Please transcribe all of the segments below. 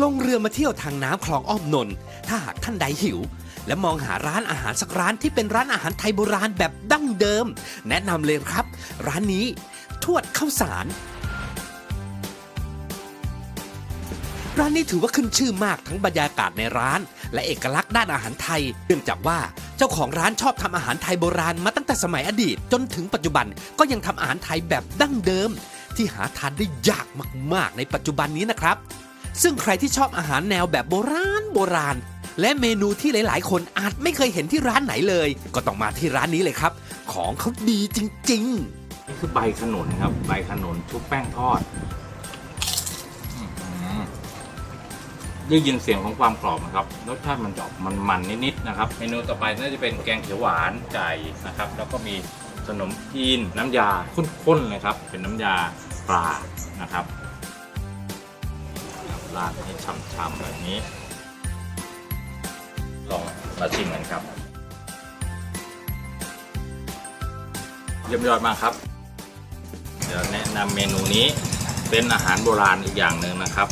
ลงเรือมาเที่ยวทางน้ำคลองอ้อมนนท์ถ้าหากท่านใดหิว และมองหาร้านอาหารสักร้านที่เป็นร้านอาหารไทยโบราณแบบดั้งเดิม แนะนำเลยครับ ร้านนี้ทวดข้าวสาร ร้านนี้ถือว่าขึ้นชื่อมากทั้งบรรยากาศในร้าน และเอกลักษณ์ด้านอาหารไทยเนื่องจากว่าเจ้าของร้านชอบทำอาหารไทยโบราณมาตั้งแต่สมัยอดีต จนถึงปัจจุบันก็ยังทำอาหารไทยแบบดั้งเดิม ที่หาทานได้ยากมากๆ ในปัจจุบันนี้นะครับ ซึ่งใครที่ชอบอาหารแนวแบบโบราณโบราณ และเมนูที่หลาย ๆ คนอาจไม่เคยเห็นที่ร้านไหนเลย ก็ต้องมาที่ร้านนี้เลยครับ ของเขาดีจริง ๆ นี่คือใบขนุนครับ ใบขนุนชุบแป้งทอดได้ยินเสียงของความกรอบนะครับรสชาติมันจะออกมันนิดๆนะครับ เมนูต่อไปน่าจะเป็นแกงเขียวหวานไก่นะครับ แล้วก็มีขนมจีนน้ำยาข้นๆเลยครับ เป็นน้ำยาปลานะครับ ราดให้ฉ่ำๆแบบนี้ ลองมาชิมกันครับ เยี่ยมยอดมากครับ เดี๋ยวแนะนำเมนูนี้เป็นอาหารโบราณอีกอย่างหนึ่งนะครับ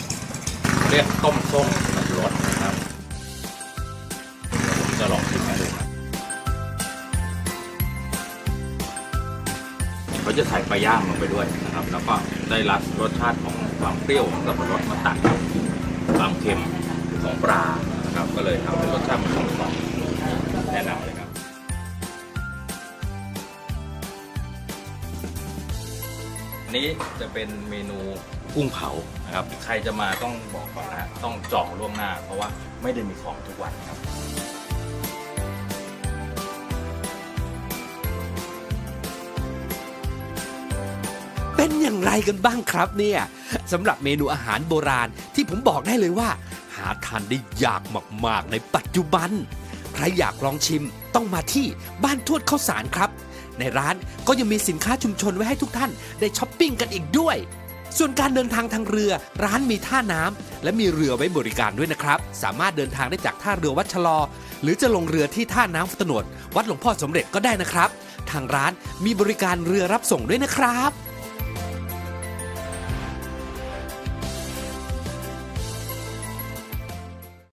เรียกต้มส้มกับรสนะครับผมจะลองชิมให้ดูเขาจะใส่ปลาย่างลงไปด้วยนะครับ แล้วก็ได้รับรสชาติของ ความเปรี้ยวของสับปะรดมาตัดกับความเค็มของปลานะครับ ก็เลยทำให้รสชาติมันกลมกล่อมแนะนำเลยครับอันนี้จะเป็นเมนูกุ้งเผานะครับ ใครจะมาต้องบอกก่อนนะต้องจองล่วงหน้า เพราะว่าไม่ได้มีของทุกวันครับ เป็นอย่างไรกันบ้างครับเนี่ยสำหรับเมนูอาหารโบราณที่ผมบอกได้เลยว่า หาทานได้ยากมากๆ ในปัจจุบัน ใครอยากลองชิมต้องมาที่บ้านทวดข้าวสารครับ ในร้านก็ยังมีสินค้าชุมชนไว้ให้ทุกท่านได้ช้อปปิ้งกันอีกด้วย ส่วนการเดินทางทางเรือร้านมีท่าน้ำและมีเรือไว้บริการด้วยนะครับ สามารถเดินทางได้จากท่าเรือวัดชะลอ หรือจะลงเรือที่ท่าน้ำตะโนดวัดหลวงพ่อสมเด็จก็ได้นะครับ ทางร้านมีบริการเรือรับส่งด้วยนะครับ